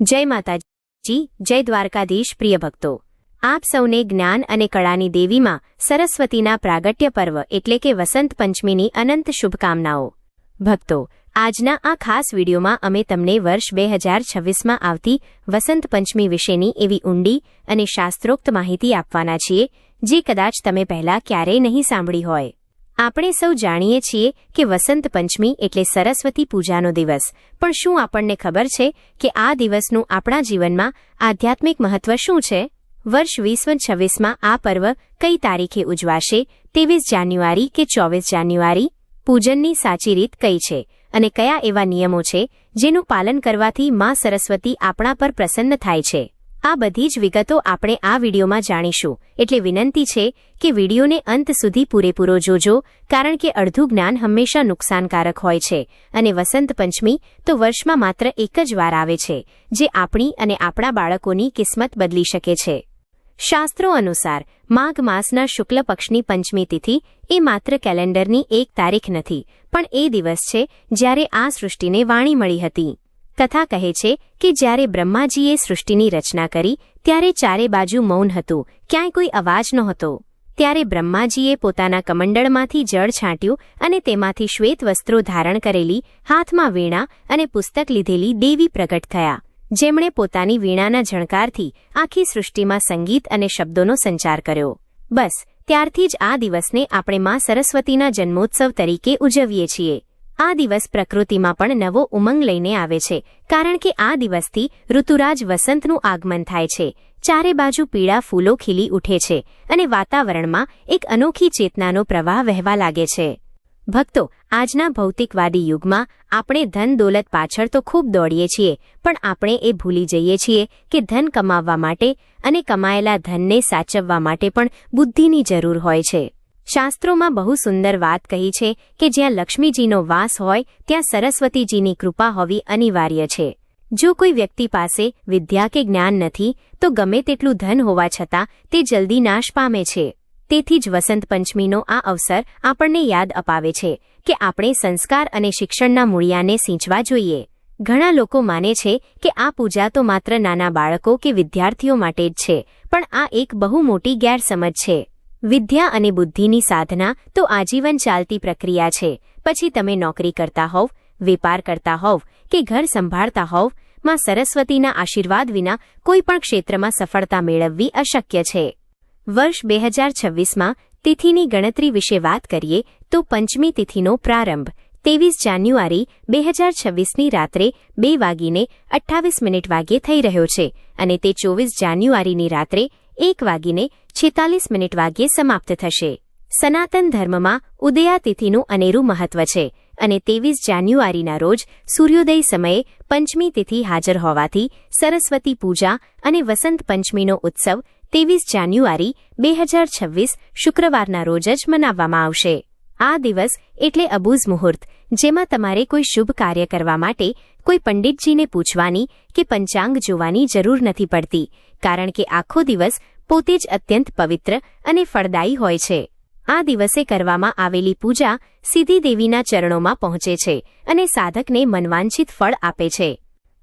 જય માતાજી, જય દ્વારકાધીશ પ્રિય ભક્તો. આપ સૌને જ્ઞાન અને કળાની દેવીમાં સરસ્વતીના પ્રાગટ્ય પર્વ એટલે કે વસંત પંચમીની અનંત શુભકામનાઓ. ભક્તો, આજના આ ખાસ વિડીયોમાં અમે તમને વર્ષ બે હજાર છવ્વીસમાં આવતી વસંત પંચમી વિશેની એવી ઊંડી અને શાસ્ત્રોક્ત માહિતી આપવાના છીએ, જે કદાચ તમે પહેલા ક્યારેય નહીં સાંભળી હોય. આપણે સૌ જાણીએ છીએ કે વસંત પંચમી એટલે સરસ્વતી પૂજાનો દિવસ. પણ શું આપણને ખબર છે કે આ દિવસનું આપણા જીવનમાં આધ્યાત્મિક મહત્વ શું છે? વર્ષ વીસવન છવ્વીસમાં આ પર્વ કઈ તારીખે ઉજવાશે? ત્રેવીસ જાન્યુઆરી કે ચોવીસ જાન્યુઆરી? પૂજનની સાચી રીત કઈ છે? અને કયા એવા નિયમો છે જેનું પાલન કરવાથી માં સરસ્વતી આપણા પર પ્રસન્ન થાય છે? આ બધી જ વિગતો આપણે આ વિડીયોમાં જાણીશું. એટલે વિનંતી છે કે વિડીયોને અંત સુધી પૂરેપૂરો જોજો, કારણ કે અડધું જ્ઞાન હંમેશા નુકસાનકારક હોય છે. અને વસંત પંચમી તો વર્ષમાં માત્ર એક જ વાર આવે છે, જે આપણી અને આપણા બાળકોની કિસ્મત બદલી શકે છે. શાસ્ત્રો અનુસાર, માઘ માસના શુક્લ પક્ષની પંચમી તિથિ એ માત્ર કેલેન્ડરની એક તારીખ નથી, પણ એ દિવસ છે જ્યારે આ સૃષ્ટિને વાણી મળી હતી. કથા કહે છે કે જ્યારે બ્રહ્માજીએ સૃષ્ટિની રચના કરી, ત્યારે ચારે બાજુ મૌન હતું, ક્યાંય કોઈ અવાજ નહોતો. ત્યારે બ્રહ્માજીએ પોતાના કમંડળમાંથી જળ છાંટ્યું અને તેમાંથી શ્વેત વસ્ત્રો ધારણ કરેલી, હાથમાં વીણા અને પુસ્તક લીધેલી દેવી પ્રગટ થયા. જેમણે પોતાની વીણાના ઝણકારથી આખી સૃષ્ટિમાં સંગીત અને શબ્દોનો સંચાર કર્યો. બસ, ત્યારથી જ આ દિવસને આપણે માં સરસ્વતીના જન્મોત્સવ તરીકે ઉજવીએ છીએ. આ દિવસ પ્રકૃતિમાં પણ નવો ઉમંગ લઈને આવે છે, કારણ કે આ દિવસથી ઋતુરાજ વસંતનું આગમન થાય છે. ચારે બાજુ પીળા ફૂલો ખીલી ઉઠે છે અને વાતાવરણમાં એક અનોખી ચેતનાનો પ્રવાહ વહેવા લાગે છે. ભક્તો, આજના ભૌતિકવાદી યુગમાં આપણે ધન દોલત પાછળ તો ખૂબ દોડીએ છીએ, પણ આપણે એ ભૂલી જઈએ છીએ કે ધન કમાવવા માટે અને કમાયેલા ધનને સાચવવા માટે પણ બુદ્ધિની જરૂર હોય છે. શાસ્ત્રોમાં બહુ સુંદર વાત કહી છે કે જ્યાં લક્ષ્મીજીનો વાસ હોય, ત્યાં સરસ્વતીજીની કૃપા હોવી અનિવાર્ય છે. જો કોઈ વ્યક્તિ પાસે વિદ્યા કે જ્ઞાન નથી, તો ગમે તેટલું ધન હોવા છતાં તે જલ્દી નાશ પામે છે. તેથી જ વસંત પંચમીનો આ અવસર આપણને યાદ અપાવે છે કે આપણે સંસ્કાર અને શિક્ષણના મૂળિયાને સિંચવા જોઈએ. ઘણા લોકો માને છે કે આ પૂજા તો માત્ર નાના બાળકો કે વિદ્યાર્થીઓ માટે જ છે, પણ આ એક બહુ મોટી ગેરસમજ છે. વિદ્યા અને બુદ્ધિની સાધના તો આજીવન ચાલતી પ્રક્રિયા છે. પછી તમે નોકરી કરતા હોવ, વેપાર કરતા હોવ કે ઘર સંભાળતા હોવ, માં સરસ્વતીના આશીર્વાદ વિના કોઈ પણ ક્ષેત્રમાં સફળતા મેળવવી અશક્ય છે. વર્ષ બે હજાર છવ્વીસમાં તિથિની ગણતરી વિશે વાત કરીએ તો પંચમી તિથિનો પ્રારંભ, ત્રેવીસ જાન્યુઆરી બે હજાર છવ્વીસની રાત્રે બે વાગીને અઠ્ઠાવીસ મિનિટ વાગ્યે થઈ રહ્યો છે અને તે ચોવીસ જાન્યુઆરીની રાત્રે એક વાગીને છેતાલીસ મિનિટ વાગ્યે સમાપ્ત થશે. સનાતન ધર્મમાં ઉદયા તિથિનું અનેરું મહત્વ છે અને ત્રેવીસ જાન્યુઆરીના રોજ સૂર્યોદય સમયે પંચમી તિથિ હાજર હોવાથી સરસ્વતી પૂજા અને વસંત પંચમીનો ઉત્સવ ત્રેવીસ જાન્યુઆરી બે હજાર છવ્વીસ શુક્રવારના રોજ જ મનાવવામાં આવશે. આ દિવસ એટલે અબૂઝ મુહૂર્ત, જેમાં તમારે કોઈ શુભ કાર્ય કરવા માટે કોઈ પંડિતજીને પૂછવાની કે પંચાંગ જોવાની જરૂર નથી પડતી. કારણ કે આખો દિવસ પોતે જ અત્યંત પવિત્ર અને ફળદાયી હોય છે. આ દિવસે કરવામાં આવેલી પૂજા સીધી દેવીના ચરણોમાં પહોંચે છે અને સાધકને મનવાંછિત ફળ આપે છે.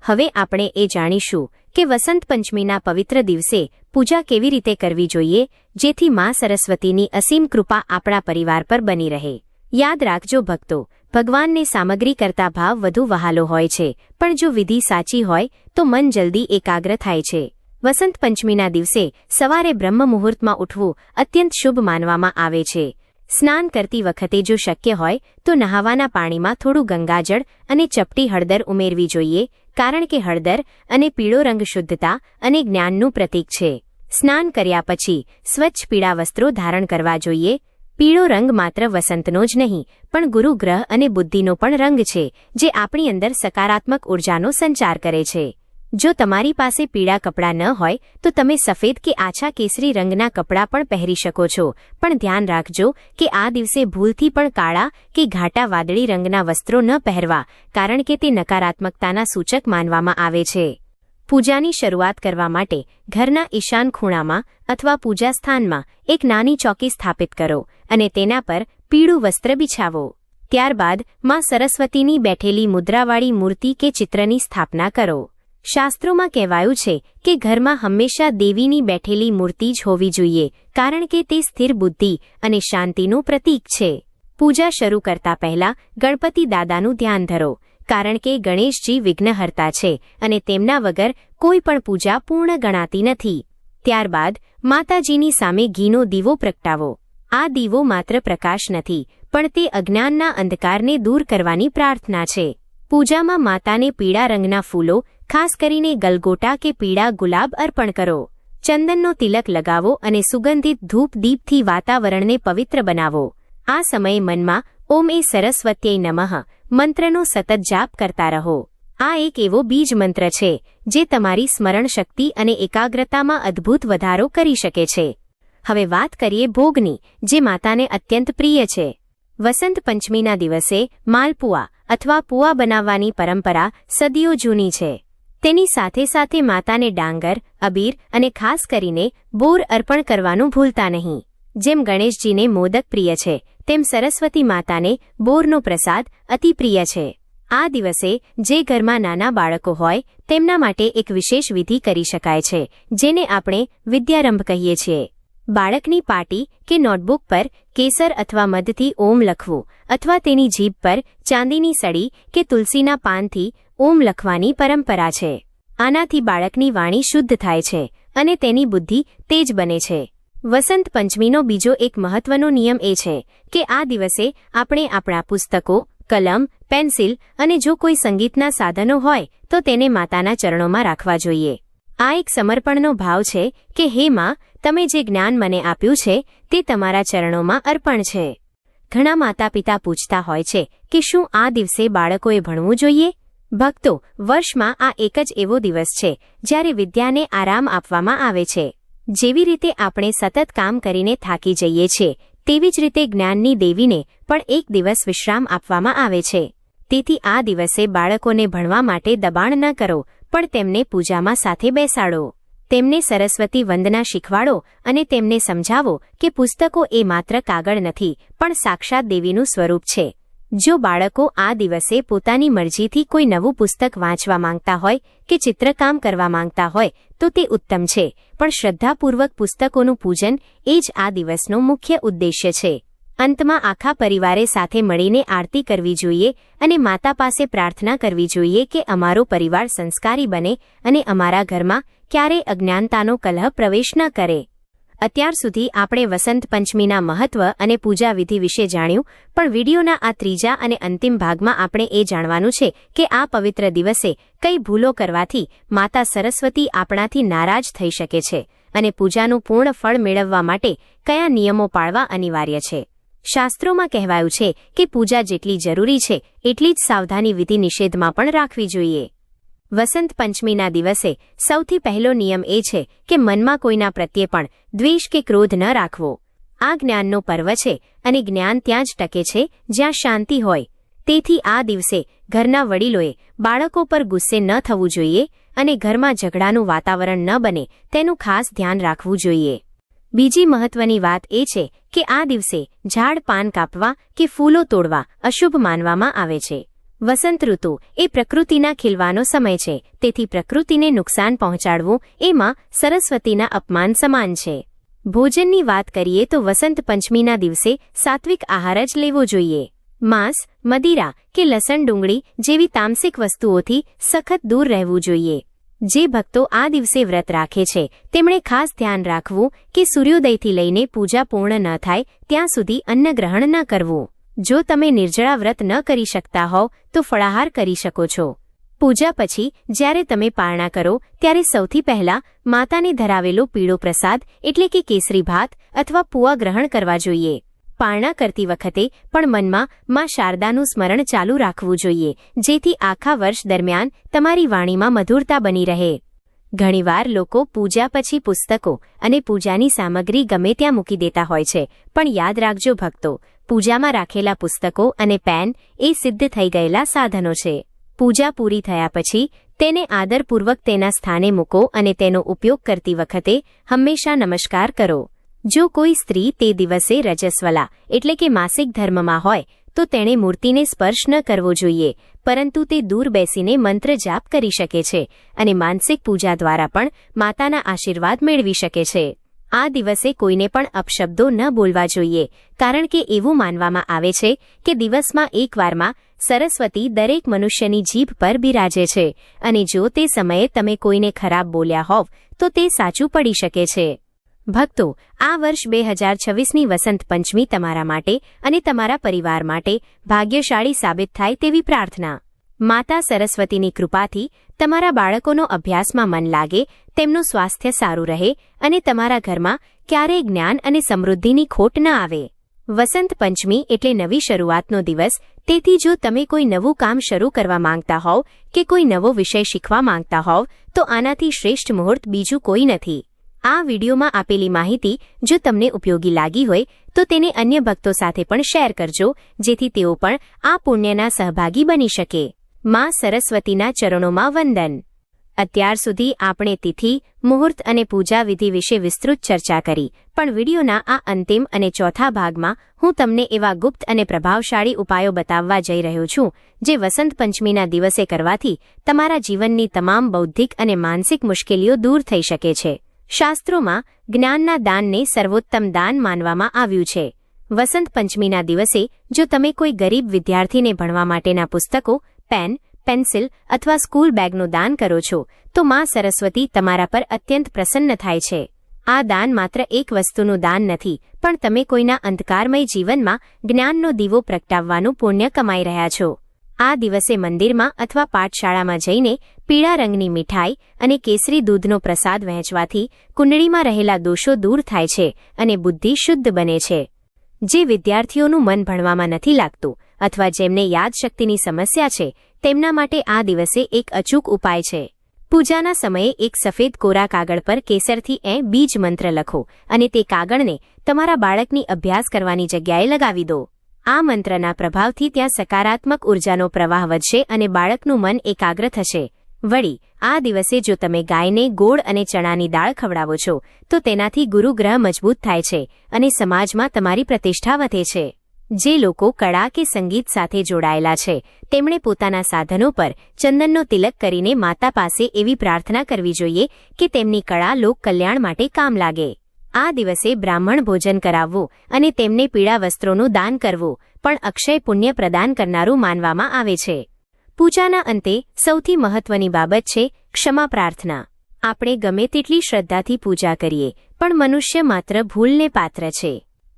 હવે આપણે એ જાણીશું કે વસંત પંચમીના પવિત્ર દિવસે પૂજા કેવી રીતે કરવી જોઈએ, જેથી મા સરસ્વતીની અસીમ કૃપા આપણા પરિવાર પર બની રહે. યાદ રાખજો ભક્તો, ભગવાનને સામગ્રી કરતા ભાવ વધુ વહાલો હોય છે, પણ જો વિધિ સાચી હોય તો મન જલ્દી એકાગ્ર થાય છે. વસંત પંચમીના દિવસે સવારે બ્રહ્મ મુહૂર્તમાં ઉઠવું અત્યંત શુભ માનવામાં આવે છે. સ્નાન કરતી વખતે જો શક્ય હોય, તો નહાવાના પાણીમાં થોડું ગંગાજળ અને ચપટી હળદર ઉમેરવી જોઈએ, કારણ કે હળદર અને પીળો રંગ શુદ્ધતા અને જ્ઞાનનું પ્રતીક છે. સ્નાન કર્યા પછી સ્વચ્છ પીળા વસ્ત્રો ધારણ કરવા જોઈએ. પીળો રંગ માત્ર વસંતનો જ નહીં, પણ ગુરુગ્રહ અને બુદ્ધિનો પણ રંગ છે, જે આપણી અંદર સકારાત્મક ઉર્જાનો સંચાર કરે છે. જો તમારી પાસે પીળા કપડાં ન હોય, તો તમે સફેદ કે આછા કેસરી રંગના કપડાં પણ પહેરી શકો છો. પણ ધ્યાન રાખજો કે આ દિવસે ભૂલથી પણ કાળા કે ઘાટા વાદળી રંગના વસ્ત્રો ન પહેરવા, કારણ કે તે નકારાત્મકતાના સૂચક માનવામાં આવે છે. પૂજાની શરૂઆત કરવા માટે ઘરના ઈશાન ખૂણામાં અથવા પૂજા સ્થાનમાં એક નાની ચોકી સ્થાપિત કરો અને તેના પર પીળું વસ્ત્ર બિછાવો. ત્યારબાદમાં સરસ્વતીની બેઠેલી મુદ્રાવાળી મૂર્તિ કે ચિત્રની સ્થાપના કરો. શાસ્ત્રોમાં કહેવાયું છે કે ઘરમાં હંમેશા દેવીની બેઠેલી મૂર્તિ જ હોવી જોઈએ, કારણ કે તે સ્થિર બુદ્ધિ અને શાંતિનું પ્રતીક છે. પૂજા શરૂ કરતા પહેલા ગણપતિ દાદાનું ધ્યાન ધરો, કારણ કે ગણેશજી વિઘ્નહર્તા છે અને તેમના વગર કોઈ પણ પૂજા પૂર્ણ ગણાતી નથી. ત્યારબાદ માતાજીની સામે ઘીનો દીવો પ્રગટાવો. આ દીવો માત્ર પ્રકાશ નથી, પણ તે અજ્ઞાનના અંધકારને દૂર કરવાની પ્રાર્થના છે. પૂજામાં માતાને પીળા રંગના ફૂલો ખાસ કરીને ગલગોટા કે પીળા ગુલાબ અર્પણ કરો. ચંદનનો તિલક લગાવો અને સુગંધિત ધૂપ દીપથી વાતાવરણને પવિત્ર બનાવો. આ સમયે મનમાં, ઓમ એ સરસ્વત્યય નમઃ, મંત્રનો સતત જાપ કરતા રહો. આ એક એવો બીજ મંત્ર છે, જે તમારી સ્મરણ શક્તિ અને એકાગ્રતામાં અદ્ભુત વધારો કરી શકે છે. હવે વાત કરીએ ભોગની, જે માતાને અત્યંત પ્રિય છે. વસંત પંચમીના દિવસે, માલપુઆ, અથવા પુઆ બનાવવાની પરંપરા સદીઓ જૂની છે. તેની સાથે સાથે માતાને ડાંગર, અબીર અને ખાસ કરીને બોર અર્પણ કરવાનું ભૂલતા નહીં. જેમ ગણેશજીને મોદક પ્રિય છે, તેમ સરસ્વતી માતાને બોરનો પ્રસાદ અતિ પ્રિય છે. આ દિવસે જે ઘરમાં નાના બાળકો હોય, તેમના માટે એક વિશેષ વિધિ કરી શકાય છે, જેને આપણે વિદ્યારંભ કહીએ છીએ. બાળકની પાટી કે નોટબુક પર કેસર અથવા મધથી ઓમ લખવું અથવા તેની જીભ પર ચાંદીની સળી કે તુલસીના પાનથી ઓમ લખવાની પરંપરા છે. આનાથી બાળકની વાણી શુદ્ધ થાય છે અને તેની બુદ્ધિ તેજ બને છે. વસંત પંચમીનો બીજો એક મહત્વનો નિયમ એ છે કે આ દિવસે આપણે આપણા પુસ્તકો, કલમ, પેન્સિલ અને જો કોઈ સંગીતના સાધનો હોય, તો તેને માતાના ચરણોમાં રાખવા જોઈએ. આ એક સમર્પણનો ભાવ છે કે, હે માં, તમે જે જ્ઞાન મને આપ્યું છે, તે તમારા ચરણોમાં અર્પણ છે. ઘણા માતા પિતા પૂછતા હોય છે કે, શું આ દિવસે બાળકોએ ભણવું જોઈએ? ભક્તો, વર્ષમાં આ એક જ એવો દિવસ છે, જ્યારે વિદ્યાને આરામ આપવામાં આવે છે. જેવી રીતે આપણે સતત કામ કરીને થાકી જઈએ છીએ તેવી જ રીતે જ્ઞાનની દેવીને પણ એક દિવસ વિશ્રામ આપવામાં આવે છે. તેથી આ દિવસે બાળકોને ભણવા માટે દબાણ ન કરો, પણ તેમને પૂજામાં સાથે બેસાડો. તેમને સરસ્વતી વંદના શીખવાડો અને તેમને સમજાવો કે પુસ્તકો એ માત્ર કાગળ નથી, પણ સાક્ષાત દેવીનું સ્વરૂપ છે. જો બાળકો આ દિવસે પોતાની મરજીથી કોઈ નવું પુસ્તક વાંચવા માંગતા હોય કે ચિત્રકામ કરવા માંગતા હોય, તો તે ઉત્તમ છે. પણ શ્રદ્ધાપૂર્વક પુસ્તકોનું પૂજન એ જ આ દિવસનો મુખ્ય ઉદ્દેશ્ય છે. અંતમાં આખા પરિવારે સાથે મળીને આરતી કરવી જોઈએ અને માતા પાસે પ્રાર્થના કરવી જોઈએ કે અમારો પરિવાર સંસ્કારી બને અને અમારા ઘરમાં ક્યારેય અજ્ઞાનતાનો કલહ પ્રવેશ ન કરે. અત્યાર સુધી આપણે વસંત પંચમીના મહત્વ અને પૂજા વિધિ વિશે જાણ્યું, પણ વિડીયોના આ ત્રીજા અને અંતિમ ભાગમાં આપણે એ જાણવાનું છે કે આ પવિત્ર દિવસે કઈ ભૂલો કરવાથી માતા સરસ્વતી આપણાથી નારાજ થઈ શકે છે અને પૂજાનું પૂર્ણ ફળ મેળવવા માટે કયા નિયમો પાળવા અનિવાર્ય છે. શાસ્ત્રોમાં કહેવાયું છે કે પૂજા જેટલી જરૂરી છે, એટલી જ સાવધાની વિધિ નિષેધમાં પણ રાખવી જોઈએ. વસંત પંચમીના દિવસે સૌથી પહેલો નિયમ એ છે કે મનમાં કોઈના પ્રત્યે પણ દ્વેષ કે ક્રોધ ન રાખવો. આ જ્ઞાનનો પર્વ છે અને જ્ઞાન ત્યાં જ ટકે છે જ્યાં શાંતિ હોય. તેથી આ દિવસે ઘરના વડીલોએ બાળકો પર ગુસ્સે ન થવું જોઈએ અને ઘરમાં ઝઘડાનું વાતાવરણ ન બને તેનું ખાસ ધ્યાન રાખવું જોઈએ. બીજી મહત્વની વાત એ છે કે આ દિવસે ઝાડ પાન કાપવા કે ફૂલો તોડવા અશુભ માનવામાં આવે છે. વસંત ઋતુ એ પ્રકૃતિના ખીલવાનો સમય છે. તેથી પ્રકૃતિને નુકસાન પહોંચાડવું એમાં સરસ્વતીના અપમાન સમાન છે. ભોજનની વાત કરીએ તો વસંત પંચમીના દિવસે સાત્વિક આહાર જ લેવો જોઈએ. માંસ, મદિરા કે લસણ ડુંગળી જેવી તામસિક વસ્તુઓથી સખત દૂર રહેવું જોઈએ. જે ભક્તો આ દિવસે વ્રત રાખે છે, તેમણે ખાસ ધ્યાન રાખવું કે સૂર્યોદયથી લઈને પૂજા પૂર્ણ ન થાય ત્યાં સુધી અન્નગ્રહણ ન કરવું. જો તમે નિર્જળા વ્રત ન કરી શકતા હોવ, તો ફળાહાર કરી શકો છો. પૂજા પછી, જ્યારે તમે પારણા કરો, ત્યારે સૌથી પહેલા માતાને ધરાવેલો પીળો પ્રસાદ, એટલે કે કેસરી ભાત, અથવા પુઆ ગ્રહણ કરવા જોઈએ. પારણા કરતી વખતે પણ મનમાં માં શારદાનું સ્મરણ ચાલુ રાખવું જોઈએ, જેથી આખા વર્ષ દરમિયાન તમારી વાણીમાં મધુરતા બની રહે. ઘણીવાર લોકો પૂજા પછી પુસ્તકો અને પૂજાની સામગ્રી ગમે ત્યાં મૂકી દેતા હોય છે, પણ યાદ રાખજો ભક્તો પૂજામાં રાખેલા પુસ્તકો અને પેન એ સિદ્ધ થઈ ગયેલા સાધનો છે. પૂજા પૂરી થયા પછી તેને આદરપૂર્વક તેના સ્થાને મૂકો અને તેનો ઉપયોગ કરતી વખતે હંમેશા નમસ્કાર કરો. જો કોઈ સ્ત્રી તે દિવસે રજસ્વલા એટલે કે માસિક ધર્મમાં હોય, તો તેણે મૂર્તિને સ્પર્શ ન કરવો જોઈએ, પરંતુ તે દૂર બેસીને મંત્ર જાપ કરી શકે છે અને માનસિક પૂજા દ્વારા પણ માતાના આશીર્વાદ મેળવી શકે છે. આ દિવસે કોઈને પણ અપશબ્દો ન બોલવા જોઈએ, કારણ કે એવું માનવામાં આવે છે કે દિવસમાં એકવારમાં સરસ્વતી દરેક મનુષ્યની જીભ પર બિરાજે છે અને જો તે સમયે તમે કોઈને ખરાબ બોલ્યા હોવ, તો તે સાચું પડી શકે છે. ભક્તો, આ વર્ષ બે હજાર છવ્વીસની વસંત પંચમી તમારા માટે અને તમારા પરિવાર માટે ભાગ્યશાળી સાબિત થાય તેવી પ્રાર્થના. માતા સરસ્વતીની કૃપાથી તમારા બાળકોનો અભ્યાસમાં મન લાગે, તેમનું સ્વાસ્થ્ય સારું રહે અને તમારા ઘરમાં ક્યારેય જ્ઞાન અને સમૃદ્ધિની ખોટ ન આવે. વસંત પંચમી એટલે નવી શરૂઆતનો દિવસ, તેથી જો તમે કોઈ નવું કામ શરૂ કરવા માંગતા હોવ કે કોઈ નવો વિષય શીખવા માંગતા હોવ, તો આનાથી શ્રેષ્ઠ મુહૂર્ત બીજું કોઈ નથી. આ વિડીયોમાં આપેલી માહિતી, જો તમને ઉપયોગી લાગી હોય, તો તેને અન્ય ભક્તો સાથે પણ શેર કરજો, જેથી તેઓ પણ આ પુણ્યના સહભાગી બની શકે. માં સરસ્વતીના ચરણોમાં વંદન. અત્યાર સુધી આપણે તિથિ, મુહૂર્ત અને પૂજા વિધિ વિશે વિસ્તૃત ચર્ચા કરી, પણ વિડીયોના આ અંતિમ અને ચોથા ભાગમાં હું તમને એવા ગુપ્ત અને પ્રભાવશાળી ઉપાયો બતાવવા જઈ રહ્યો છું, જે વસંત પંચમીના દિવસે કરવાથી તમારા જીવનની તમામ બૌદ્ધિક અને માનસિક મુશ્કેલીઓ દૂર થઈ શકે છે. શાસ્ત્રોમાં જ્ઞાનના દાનને સર્વોત્તમ દાન માનવામાં આવ્યું છે. વસંત પંચમીના દિવસે જો તમે કોઈ ગરીબ વિદ્યાર્થીને ભણવા માટેના પુસ્તકો પેન, પેન્સિલ અથવા સ્કૂલ બેગનું દાન કરો છો, તો માં સરસ્વતી તમારા પર અત્યંત પ્રસન્ન થાય છે. આ દાન માત્ર એક વસ્તુનું દાન નથી, પણ તમે કોઈના અંધકારમય જીવનમાં જ્ઞાનનો દીવો પ્રગટાવવાનું પુણ્ય કમાઈ રહ્યા છો. આ દિવસે મંદિરમાં અથવા પાઠશાળામાં જઈને પીળા રંગની મીઠાઈ અને કેસરી દૂધનો પ્રસાદ વહેંચવાથી કુંડળીમાં રહેલા દોષો દૂર થાય છે અને બુદ્ધિ શુદ્ધ બને છે. જે વિદ્યાર્થીઓનું મન ભણવામાં નથી લાગતું અથવા જેમને યાદશક્તિની સમસ્યા છે, તેમના માટે આ દિવસે એક અચૂક ઉપાય છે. પૂજાના સમયે એક સફેદ કોરા કાગળ પર કેસરથી એ બીજ મંત્ર લખો અને તે કાગળને તમારા બાળકની અભ્યાસ કરવાની જગ્યાએ લગાવી દો. આ મંત્રના પ્રભાવથી ત્યાં સકારાત્મક ઉર્જાનો પ્રવાહ વધશે અને બાળકનું મન એકાગ્ર થશે. વળી, આ દિવસે જો તમે ગાયને ગોળ અને ચણાની દાળ ખવડાવો છો, તો તેનાથી ગુરુગ્રહ મજબૂત થાય છે અને સમાજમાં તમારી પ્રતિષ્ઠા વધે છે. જે લોકો કળા કે સંગીત સાથે જોડાયેલા છે, તેમણે પોતાના સાધનો પર ચંદનનો તિલક કરીને માતા પાસે એવી પ્રાર્થના કરવી જોઈએ કે તેમની કળા લોક કલ્યાણ માટે કામ લાગે. આ દિવસે બ્રાહ્મણ ભોજન કરાવવું અને તેમને પીળા વસ્ત્રોનું દાન કરવું પણ અક્ષય પુણ્ય પ્રદાન કરનારું માનવામાં આવે છે. પૂજાના અંતે સૌથી મહત્વની બાબત છે ક્ષમા પ્રાર્થના. આપણે ગમે તેટલી શ્રદ્ધાથી પૂજા કરીએ, પણ મનુષ્ય માત્ર ભૂલને પાત્ર છે.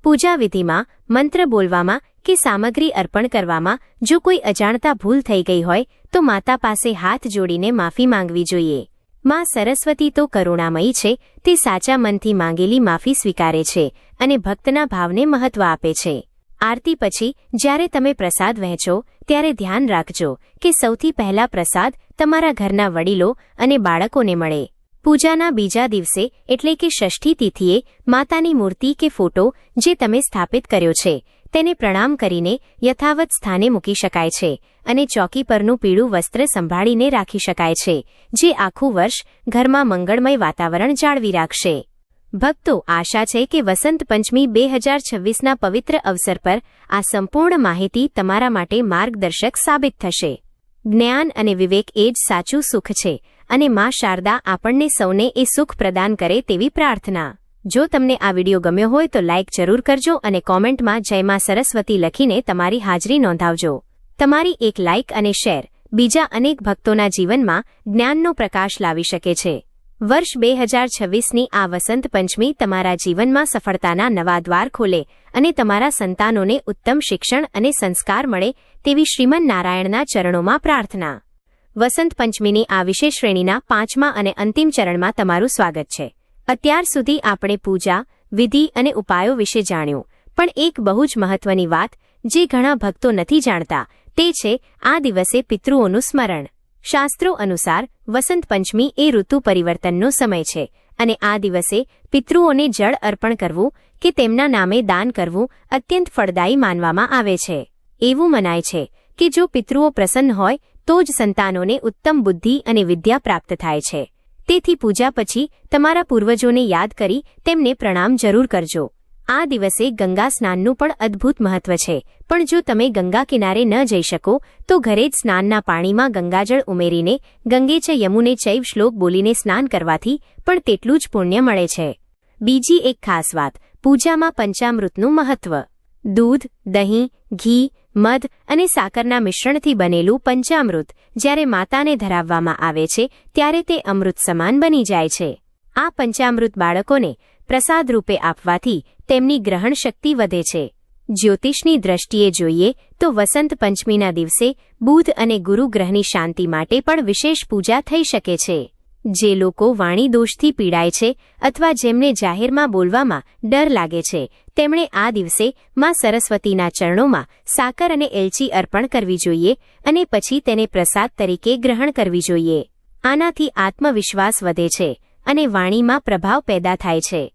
પૂજા વિધિમાં મંત્ર બોલવામાં કે સામગ્રી અર્પણ કરવામાં જો કોઈ અજાણતા ભૂલ થઈ ગઈ હોય, તો માતા પાસે હાથ જોડીને માફી માંગવી જોઈએ. માં સરસ્વતી તો કરુણામયી છે, તે સાચા મનથી માંગેલી માફી સ્વીકારે છે અને ભક્તના ભાવને મહત્વ આપે છે. આરતી પછી, જ્યારે તમે પ્રસાદ વહેંચો, ત્યારે ધ્યાન રાખજો કે સૌથી પહેલા પ્રસાદ તમારા ઘરના વડીલો અને બાળકોને મળે. પૂજાના બીજા દિવસે, એટલે કે ષષ્ઠી તિથિએ, માતાની મૂર્તિ કે ફોટો, જે તમે સ્થાપિત કર્યો છે, તેને પ્રણામ કરીને યથાવત સ્થાને મૂકી શકાય છે, અને ચોકી પરનું પીળું વસ્ત્ર સંભાળીને રાખી શકાય છે, જે આખું વર્ષ ઘરમાં મંગળમય વાતાવરણ જાળવી રાખશે. ભક્તો, આશા છે કે વસંત પંચમી બે હજાર છવ્વીસના પવિત્ર અવસર પર આ સંપૂર્ણ માહિતી તમારા માટે માર્ગદર્શક સાબિત થશે. જ્ઞાન અને વિવેક એ જ સાચું સુખ છે અને માં શારદા આપણને સૌને એ સુખ પ્રદાન કરે તેવી પ્રાર્થના. જો તમને આ વીડિયો ગમ્યો હોય તો લાઇક જરૂર કરજો અને કોમેન્ટમાં જય માં સરસ્વતી લખીને તમારી હાજરી નોંધાવજો. તમારી એક લાઇક અને શેર બીજા અનેક ભક્તોના જીવનમાં જ્ઞાનનો પ્રકાશ લાવી શકે છે. વર્ષ બે હજાર છવ્વીસની આ વસંત પંચમી તમારા જીવનમાં સફળતાના નવા દ્વાર ખોલે અને તમારા સંતાનોને ઉત્તમ શિક્ષણ અને સંસ્કાર મળે તેવી શ્રીમન નારાયણના ચરણોમાં પ્રાર્થના. વસંત પંચમીની આ વિશેષ શ્રેણીના પાંચમા અને અંતિમ ચરણમાં તમારું સ્વાગત છે. અત્યાર સુધી આપણે પૂજા, વિધિ અને ઉપાયો વિશે જાણ્યું, પણ એક બહુ જ મહત્વની વાત, જે ઘણા ભક્તો નથી જાણતા, તે છે આ દિવસે પિતૃઓનું સ્મરણ. શાસ્ત્રો અનુસાર, વસંત પંચમી એ ઋતુ પરિવર્તનનો સમય છે, અને આ દિવસે પિતૃઓને જળ અર્પણ કરવું કે તેમના નામે દાન કરવું અત્યંત ફળદાયી માનવામાં આવે છે. એવું મનાય છે કે જો પિતૃઓ પ્રસન્ન હોય તો જ સંતાનોને ઉત્તમ બુદ્ધિ અને વિદ્યા પ્રાપ્ત થાય છે. તેથી પૂજા પછી તમારા પૂર્વજોને યાદ કરી તેમને પ્રણામ જરૂર કરજો. આ દિવસે ગંગા સ્નાનનું પણ અદ્ભુત મહત્વ છે. પણ જો તમે ગંગા કિનારે ન જઈ શકો, તો ઘરે જ સ્નાનના પાણીમાં ગંગાજળ ઉમેરીને ગંગે ચ યમુને ચૈવ શ્લોક બોલીને સ્નાન કરવાથી પણ તેટલું જ પુણ્ય મળે છે. બીજી એક ખાસ વાત, પૂજામાં પંચામૃતનું મહત્વ. દૂધ, દહીં, ઘી, મધ અને સાકરના મિશ્રણથી બનેલું પંચામૃત જ્યારે માતાને ધરાવવામાં આવે છે, ત્યારે તે અમૃત સમાન બની જાય છે. આ પંચામૃત બાળકોને પ્રસાદ રૂપે આપવાથી તેમની ગ્રહણ શક્તિ વધે છે. જ્યોતિષની દ્રષ્ટિએ જોઈએ તો વસંત પંચમીના દિવસે બુધ અને ગુરુ ગ્રહની શાંતિ માટે પણ વિશેષ પૂજા થઈ શકે છે. જે લોકો વાણી દોષથી પીડાય છે અથવા જેમને જાહેરમાં બોલવામાં ડર લાગે છે, તેમણે આ દિવસે માં સરસ્વતીના ચરણોમાં સાકર અને એલચી અર્પણ કરવી જોઈએ અને પછી તેને પ્રસાદ તરીકે ગ્રહણ કરવી જોઈએ. આનાથી આત્મવિશ્વાસ વધે છે અને વાણીમાં પ્રભાવ પેદા થાય છે.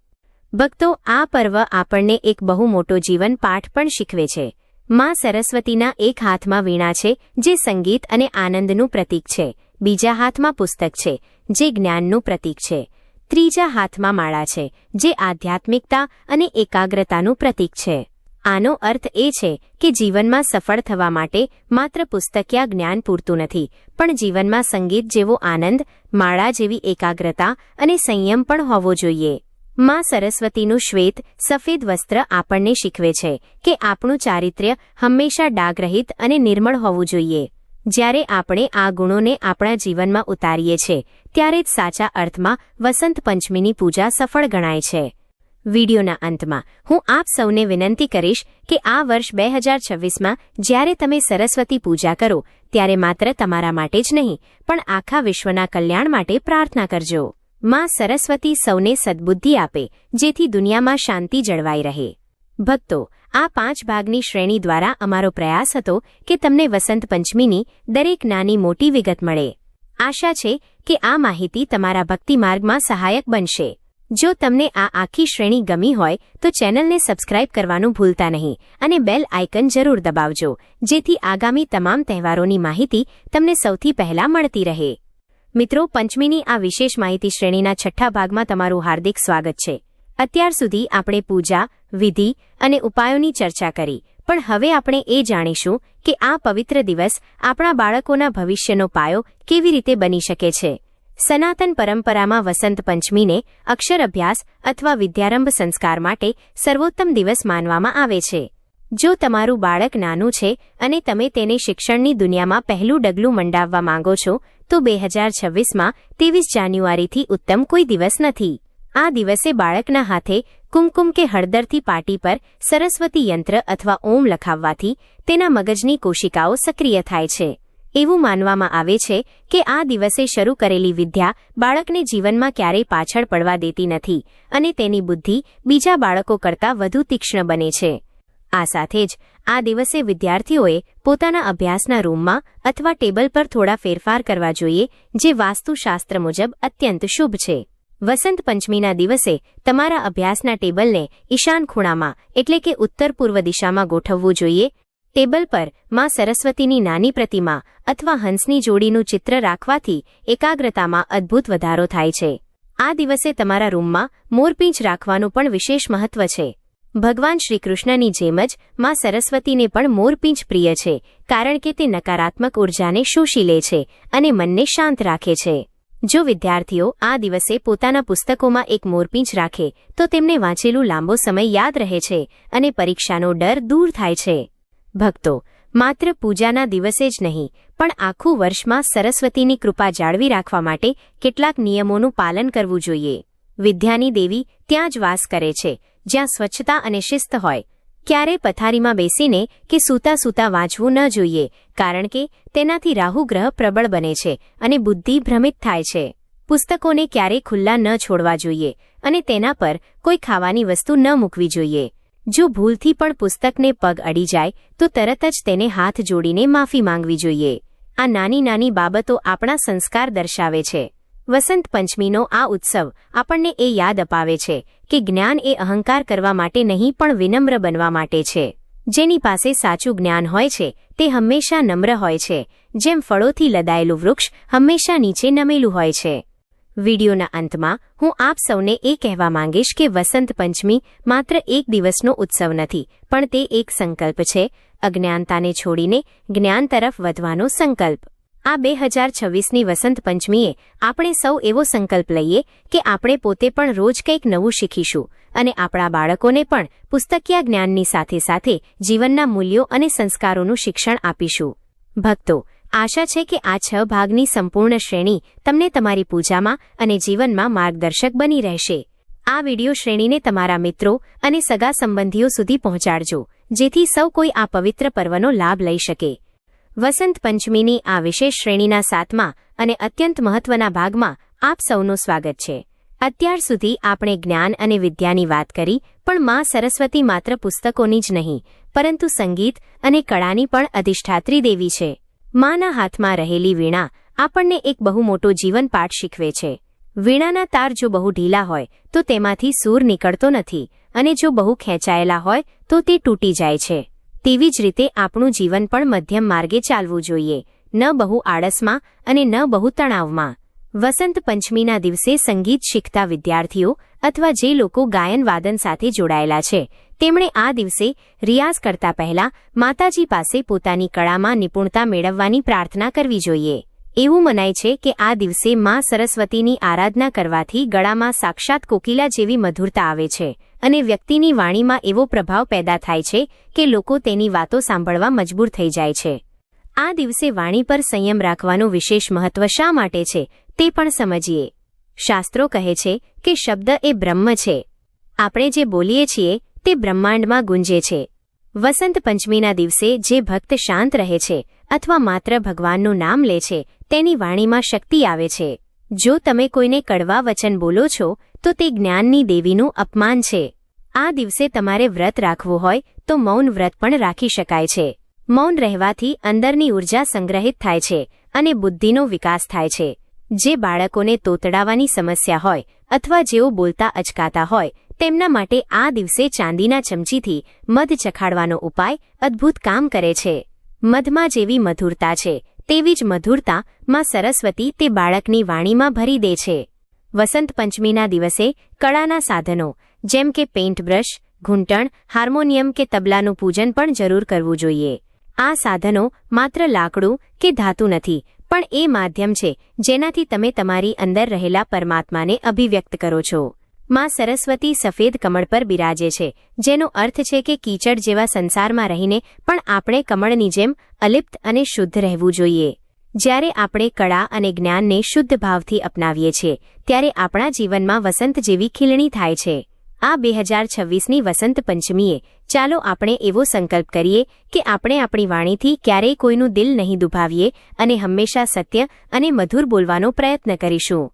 ભક્તો, આ પર્વ આપણને એક બહુ મોટો જીવન પાઠ પણ શીખવે છે. માં સરસ્વતીના એક હાથમાં વીણા છે, જે સંગીત અને આનંદનું પ્રતીક છે. બીજા હાથમાં પુસ્તક છે, જે જ્ઞાનનું પ્રતીક છે. ત્રીજા હાથમાં માળા છે, જે આધ્યાત્મિકતા અને એકાગ્રતાનું પ્રતીક છે. આનો અર્થ એ છે કે જીવનમાં સફળ થવા માટે માત્ર પુસ્તકિયા જ્ઞાન પૂરતું નથી, પણ જીવનમાં સંગીત જેવો આનંદ, માળા જેવી એકાગ્રતા અને સંયમ પણ હોવો જોઈએ. માં સરસ્વતીનું શ્વેત, સફેદ વસ્ત્ર આપણને શીખવે છે કે આપણું ચારિત્ર્ય હંમેશા ડાઘરહિત અને નિર્મળ હોવું જોઈએ. જ્યારે આપણે આ ગુણોને આપણા જીવનમાં ઉતારીએ છીએ ત્યારે જ સાચા અર્થમાં વસંત પંચમીની પૂજા સફળ ગણાય છે. વિડીયોના અંતમાં હું આપ સૌને વિનંતી કરીશ કે આ વર્ષ બે હજાર છવ્વીસમાં જ્યારે તમે સરસ્વતી પૂજા કરો, ત્યારે માત્ર તમારા માટે જ નહીં, પણ આખા વિશ્વના કલ્યાણ માટે પ્રાર્થના કરજો. માં સરસ્વતી સૌને સદબુદ્ધિ આપે, જેથી દુનિયામાં શાંતિ જળવાઈ રહે. ભક્તો, આ પાંચ ભાગની શ્રેણી દ્વારા અમારો પ્રયાસ હતો કે તમને વસંત પંચમીની દરેક નાની મોટી વિગત મળે. આશા છે કે આ માહિતી તમારા ભક્તિ માર્ગમાં સહાયક બનશે. જો તમને આ આખી શ્રેણી ગમી હોય, તો ચેનલને સબસ્ક્રાઇબ કરવાનું ભૂલતા નહીં અને બેલ આઇકન જરૂર દબાવજો, જેથી આગામી તમામ તહેવારોની માહિતી તમને સૌથી પહેલા મળતી રહે. મિત્રો, પંચમીની આ વિશેષ માહિતી શ્રેણીના છઠ્ઠા ભાગમાં તમારું હાર્દિક સ્વાગત છે. અત્યાર સુધી આપણે પૂજા વિધિ અને ઉપાયોની ચર્ચા કરી. પણ હવે આપણે એ જાણીશું કે આ પવિત્ર દિવસ આપણા બાળકોના ભવિષ્યનો પાયો કેવી રીતે બની શકે છે. સનાતન પરંપરામાં વસંત પંચમીને અક્ષર અભ્યાસ અથવા વિદ્યારંભ સંસ્કાર માટે સર્વોત્તમ દિવસ માનવામાં આવે છે. જો તમારું બાળક નાનું છે અને તમે તેને શિક્ષણની દુનિયામાં પહેલું ડગલું મંડાવવા માંગો છો, તો બે હજાર છવ્વીસમાં ત્રેવીસ જાન્યુઆરીથી ઉત્તમ કોઈ દિવસ નથી. આ દિવસે બાળકના હાથે કુમકુમ કે હળદરથી પાટી પર સરસ્વતી યંત્ર અથવા ઓમ લખાવવાથી તેના મગજની કોશિકાઓ સક્રિય થાય છે. એવું માનવામાં આવે છે કે આ દિવસે શરૂ કરેલી વિદ્યા બાળકને જીવનમાં ક્યારેય પાછળ પડવા દેતી નથી અને તેની બુદ્ધિ બીજા બાળકો કરતાં વધુ તીક્ષ્ણ બને છે. આ સાથે જ આ દિવસે વિદ્યાર્થીઓએ પોતાના અભ્યાસના રૂમમાં અથવા ટેબલ પર થોડા ફેરફાર કરવા જોઈએ જે વાસ્તુશાસ્ત્ર મુજબ અત્યંત શુભ છે. વસંત પંચમીના દિવસે તમારા અભ્યાસના ટેબલને ઈશાન ખૂણામાં, એટલે કે ઉત્તર પૂર્વ દિશામાં ગોઠવવું જોઈએ. ટેબલ પરમાં સરસ્વતીની નાની પ્રતિમા અથવા હંસની જોડીનું ચિત્ર રાખવાથી એકાગ્રતામાં અદ્ભુત વધારો થાય છે. આ દિવસે તમારા રૂમમાં મોરપીંચ રાખવાનું પણ વિશેષ મહત્વ છે. ભગવાન શ્રીકૃષ્ણની જેમ જ માં સરસ્વતીને પણ મોરપીંચ પ્રિય છે, કારણ કે તે નકારાત્મક ઉર્જાને શોષી લે છે અને મનને શાંત રાખે છે. જો વિદ્યાર્થીઓ આ દિવસે પોતાના પુસ્તકોમાં એક મોરપીંછ રાખે, તો તેમને વાંચેલું લાંબો સમય યાદ રહે છે અને પરીક્ષાનો ડર દૂર થાય છે. ભક્તો, માત્ર પૂજાના દિવસે જ નહીં, પણ આખું વર્ષમાં સરસ્વતીની કૃપા જાળવી રાખવા માટે કેટલાક નિયમોનું પાલન કરવું જોઈએ. વિદ્યાની દેવી ત્યાં જ વાસ કરે છે, જ્યાં સ્વચ્છતા અને શિસ્ત હોય ક્યારે પથારીમાં બેસીને કે સૂતા સૂતા વાંચવું ન જોઈએ, કારણ કે તેનાથી રાહુ ગ્રહ પ્રબળ બને છે અને બુદ્ધિ ભ્રમિત થાય છે. પુસ્તકોને ક્યારેય ખુલ્લા ન છોડવા જોઈએ અને તેના પર કોઈ ખાવાની વસ્તુ ન મૂકવી જોઈએ. જો ભૂલથી પણ પુસ્તકને પગ અડી જાય, તો તરત જ તેને હાથ જોડીને માફી માંગવી જોઈએ. આ નાની નાની બાબતો આપણા સંસ્કાર દર્શાવે છે. વસંત પંચમીનો આ ઉત્સવ આપણને એ યાદ અપાવે છે કે જ્ઞાન એ અહંકાર કરવા માટે નહીં પણ વિનમ્ર બનવા માટે છે. જેની પાસે સાચું જ્ઞાન હોય છે, તે હંમેશા નમ્ર હોય છે. જેમ ફળોથી લદાયેલું વૃક્ષ હંમેશા નીચે નમેલું હોય છે. વિડિયોના અંતમાં હું આપ સૌને એ કહેવા માંગીશ કે વસંત પંચમી માત્ર એક દિવસનો ઉત્સવ નથી, પણ તે એક સંકલ્પ છે. અજ્ઞાનતાને છોડીને જ્ઞાન તરફ વધવાનો સંકલ્પ. આ બે હજાર છવ્વીસની વસંત પંચમીએ આપણે સૌ એવો સંકલ્પ લઈએ કે આપણે પોતે પણ રોજ કંઈક નવું શીખીશું અને આપણા બાળકોને પણ પુસ્તકીય જ્ઞાનની સાથે સાથે જીવનના મૂલ્યો અને સંસ્કારોનું શિક્ષણ આપીશું. ભક્તો, આશા છે કે આ છ ભાગની સંપૂર્ણ શ્રેણી તમને તમારી પૂજામાં અને જીવનમાં માર્ગદર્શક બની રહેશે. આ વિડિયો શ્રેણીને તમારા મિત્રો અને સગા સંબંધીઓ સુધી પહોંચાડજો, જેથી સૌ કોઈ આ પવિત્ર પર્વનો લાભ લઈ શકે. વસંત પંચમીની આ વિશેષ શ્રેણીના સાતમા અને અત્યંત મહત્વના ભાગમાં આપ સૌનું સ્વાગત છે. અત્યાર સુધી આપણે જ્ઞાન અને વિદ્યાની વાત કરી, પણ માં સરસ્વતી માત્ર પુસ્તકોની જ નહીં, પરંતુ સંગીત અને કળાની પણ અધિષ્ઠાત્રી દેવી છે. માના હાથમાં રહેલી વીણા આપણને એક બહુ મોટો જીવન પાઠ શીખવે છે. વીણાના તાર જો બહુ ઢીલા હોય, તો તેમાંથી સૂર નીકળતો નથી અને જો બહુ ખેંચાયેલા હોય, તો તે તૂટી જાય છે. તેવી જ રીતે આપણું જીવન પણ મધ્યમ માર્ગે ચાલવું જોઈએ. ન બહુ આળસમાં અને ન બહુ તણાવમાં. વસંત પંચમીના દિવસે સંગીત શીખતા વિદ્યાર્થીઓ અથવા જે લોકો ગાયન વાદન સાથે જોડાયેલા છે, તેમણે આ દિવસે રિયાઝ કરતા પહેલા માતાજી પાસે પોતાની કળામાં નિપુણતા મેળવવાની પ્રાર્થના કરવી જોઈએ. એવું મનાય છે કે આ દિવસે માં સરસ્વતીની આરાધના કરવાથી ગળામાં સાક્ષાત કોકિલા જેવી મધુરતા આવે છે અને વ્યક્તિની વાણીમાં એવો પ્રભાવ પેદા થાય છે કે લોકો તેની વાતો સાંભળવા મજબૂર થઈ જાય છે. આ દિવસે વાણી પર સંયમ રાખવાનું વિશેષ મહત્વ શા માટે છે તે પણ સમજીએ. શાસ્ત્રો કહે છે કે શબ્દ એ બ્રહ્મ છે. આપણે જે બોલીએ છીએ તે બ્રહ્માંડમાં ગુંજે છે. વસંત પંચમીના દિવસે જે ભક્ત શાંત રહે છે અથવા માત્ર ભગવાનનું નામ લે છે, તેની વાણીમાં શક્તિ આવે છે. જો તમે કોઈને કડવા વચન બોલો છો, તો તે જ્ઞાનની દેવીનું અપમાન છે. આ દિવસે તમારે વ્રત રાખવું હોય, તો મૌન વ્રત પણ રાખી શકાય છે. મૌન રહેવાથી અંદરની ઊર્જા સંગ્રહિત થાય છે, અને બુદ્ધિનો વિકાસ થાય છે. જે બાળકોને તોતડાવાની સમસ્યા હોય, અથવા જેઓ બોલતા અચકાતા હોય, તેમના માટે આ દિવસે ચાંદીના ચમચીથી મધ ચખાડવાનો ઉપાય અદ્ભુત કામ કરે છે. મધમાં જેવી મધુરતા છે, તેવી જ મધુરતા માં સરસ્વતી તે બાળકની વાણીમાં ભરી દે છે. વસંત પંચમીના દિવસે કળાના સાધનો, જેમ કે પેઇન્ટ બ્રશ, ઘૂંટણ, હાર્મોનિયમ કે તબલાનું પૂજન પણ જરૂર કરવું જોઈએ. આ સાધનો માત્ર લાકડું કે ધાતુ નથી, પણ એ માધ્યમ છે, જેનાથી તમે તમારી અંદર રહેલા પરમાત્માને અભિવ્યક્ત કરો છો. માં સરસ્વતી સફેદ કમળ પર બિરાજે છે, જેનો અર્થ છે કે કીચડ જેવા સંસારમાં રહીને પણ આપણે કમળની જેમ અલિપ્ત અને શુદ્ધ રહેવું જોઈએ. જ્યારે આપણે કળા અને જ્ઞાનને શુદ્ધ ભાવથી અપનાવીએ છીએ, ત્યારે આપણા જીવનમાં વસંત જેવી ખીલણી થાય છે. આ બે હજાર છવ્વીસની વસંત પંચમીએ, ચાલો આપણે એવો સંકલ્પ કરીએ કે આપણે આપણી વાણીથી ક્યારેય કોઈનું દિલ નહીં દુભાવીએ અને હંમેશા સત્ય અને મધુર બોલવાનો પ્રયત્ન કરીશું.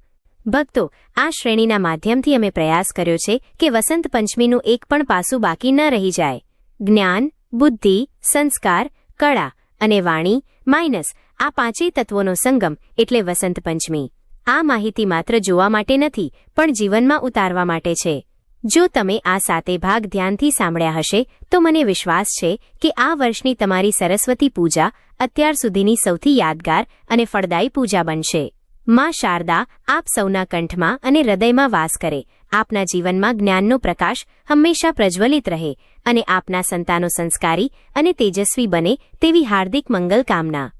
ભક્તો, આ શ્રેણીના માધ્યમથી અમે પ્રયાસ કર્યો છે કે વસંત પંચમીનું એક પણ પાસું બાકી ન રહી જાય. જ્ઞાન, બુદ્ધિ, સંસ્કાર, કળા અને વાણી, માઇનસ આ પાંચેય તત્વોનો સંગમ એટલે વસંત પંચમી. આ માહિતી માત્ર જોવા માટે નથી, પણ જીવનમાં ઉતારવા માટે છે. જો તમે આ સાતે ભાગ ધ્યાનથી સાંભળ્યા હશે, તો મને વિશ્વાસ છે કે આ વર્ષની તમારી સરસ્વતી પૂજા અત્યાર સુધીની સૌથી યાદગાર અને ફળદાયી પૂજા બનશે. માં શારદા આપ સૌના કંઠમાં અને હૃદયમાં વાસ કરે. આપના જીવનમાં જ્ઞાનનો પ્રકાશ હંમેશા પ્રજ્વલિત રહે અને આપના સંતાનો સંસ્કારી અને તેજસ્વી બને તેવી હાર્દિક મંગલ કામના.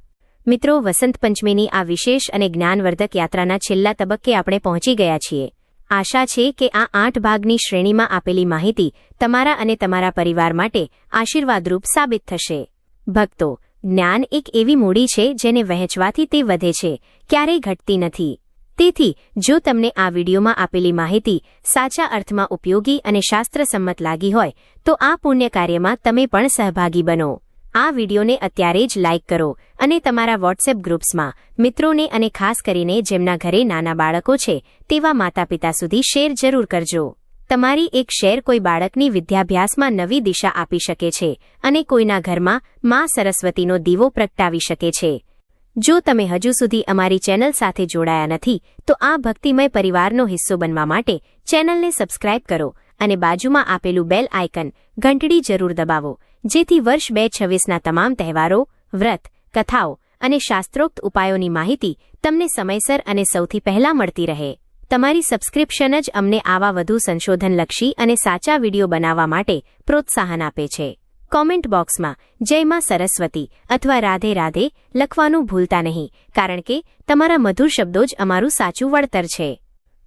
મિત્રો, વસંત પંચમીની આ વિશેષ અને જ્ઞાનવર્ધક યાત્રાના છેલ્લા તબક્કે આપણે પહોંચી ગયા છીએ. આશા છે કે આ આઠ ભાગની શ્રેણીમાં આપેલી માહિતી તમારા અને તમારા પરિવાર માટે આશીર્વાદરૂપ સાબિત થશે. ભક્તો જ્ઞાન એક એવી મૂડી છે જેને વહેંચવાથી તે વધે છે, ક્યારેય ઘટતી નથી. તેથી, જો તમને આ વિડીયોમાં આપેલી માહિતી સાચા અર્થમાં ઉપયોગી અને શાસ્ત્રસંમત લાગી હોય, તો આ પુણ્ય કાર્યમાં તમે પણ સહભાગી બનો. આ વિડીયોને અત્યારે જ લાઇક કરો અને તમારા વોટ્સએપ ગ્રુપ્સમાં મિત્રોને અને ખાસ કરીને જેમના ઘરે નાના બાળકો છે, તેવા માતા પિતા સુધી શેર જરૂર કરજો. તમારી એક શેર કોઈ બાળકની વિદ્યાભ્યાસમાં નવી દિશા આપી શકે છે અને કોઈના ઘરમાં મા સરસ્વતીનો દીવો પ્રગટાવી શકે છે. જો તમે હજુ સુધી અમારી ચેનલ સાથે જોડાયા નથી, તો આ ભક્તિમય પરિવારનો હિસ્સો બનવા માટે ચેનલને સબસ્ક્રાઇબ કરો અને બાજુમાં આપેલું બેલ આઇકન ઘંટડી જરૂર દબાવો, જેથી વર્ષ બે છવ્વીસના તમામ તહેવારો, વ્રત, કથાઓ અને શાસ્ત્રોક્ત ઉપાયોની માહિતી તમને સમયસર અને સૌથી પહેલા મળતી રહે. તમારી સબસ્ક્રિપ્શન જ અમને આવા વધુ સંશોધનલક્ષી અને સાચા વીડિયો બનાવવા માટે પ્રોત્સાહન આપે છે. કોમેન્ટ બોક્સમાં, જય માં સરસ્વતી અથવા રાધે રાધે લખવાનું ભૂલતા નહીં, કારણ કે તમારા મધુર શબ્દો જ અમારું સાચું વળતર છે.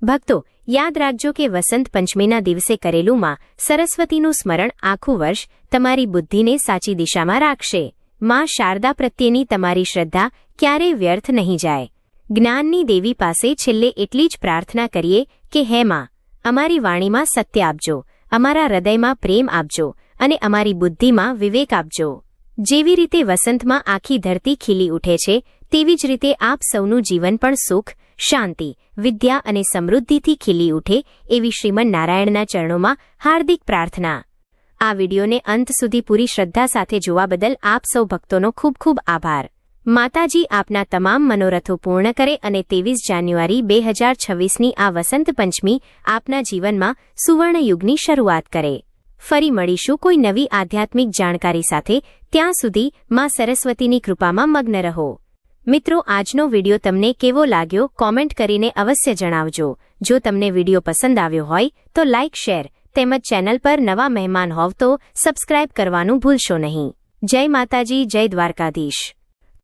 ભક્તો, યાદ રાખજો કે વસંત પંચમીના દિવસે કરેલું માં સરસ્વતીનું સ્મરણ આખું વર્ષ તમારી બુદ્ધિને સાચી દિશામાં રાખશે. માં શારદા પ્રત્યેની તમારી શ્રદ્ધા ક્યારેય વ્યર્થ નહીં જાય. જ્ઞાનની દેવી પાસે છેલ્લે એટલી જ પ્રાર્થના કરીએ કે, હે માં, અમારી વાણીમાં સત્ય આપજો, અમારા હૃદયમાં પ્રેમ આપજો અને અમારી બુદ્ધિમાં વિવેક આપજો. જેવી રીતે વસંતમાં આખી ધરતી ખીલી ઉઠે છે, તેવી જ રીતે આપ સૌનું જીવન પણ સુખ, શાંતિ, વિદ્યા અને સમૃદ્ધિથી ખીલી ઉઠે એવી શ્રીમન નારાયણના ચરણોમાં હાર્દિક પ્રાર્થના. આ વિડીયોને અંત સુધી પૂરી શ્રદ્ધા સાથે જોવા બદલ આપ સૌ ભક્તોનો ખૂબ ખૂબ આભાર. માતાજી આપના તમામ મનોરથો પૂર્ણ કરે અને ત્રેવીસ જાન્યુઆરી બે હજાર છવ્વીસની આ વસંત પંચમી આપના જીવનમાં સુવર્ણયુગની શરૂઆત કરે. ફરી મળીશું કોઈ નવી આધ્યાત્મિક જાણકારી સાથે. ત્યાં સુધી માં સરસ્વતીની કૃપામાં મગ્ન રહો. મિત્રો, આજનો વિડિયો તમને કેવો લાગ્યો? કોમેન્ટ કરીને અવશ્ય જણાવજો. જો તમને વિડિયો પસંદ આવ્યો હોય, તો લાઇક શેર તેમજ ચેનલ પર નવા મહેમાન હોવ તો સબસ્ક્રાઇબ કરવાનું ભૂલશો નહીં. જય માતાજી, જય દ્વારકાધીશ.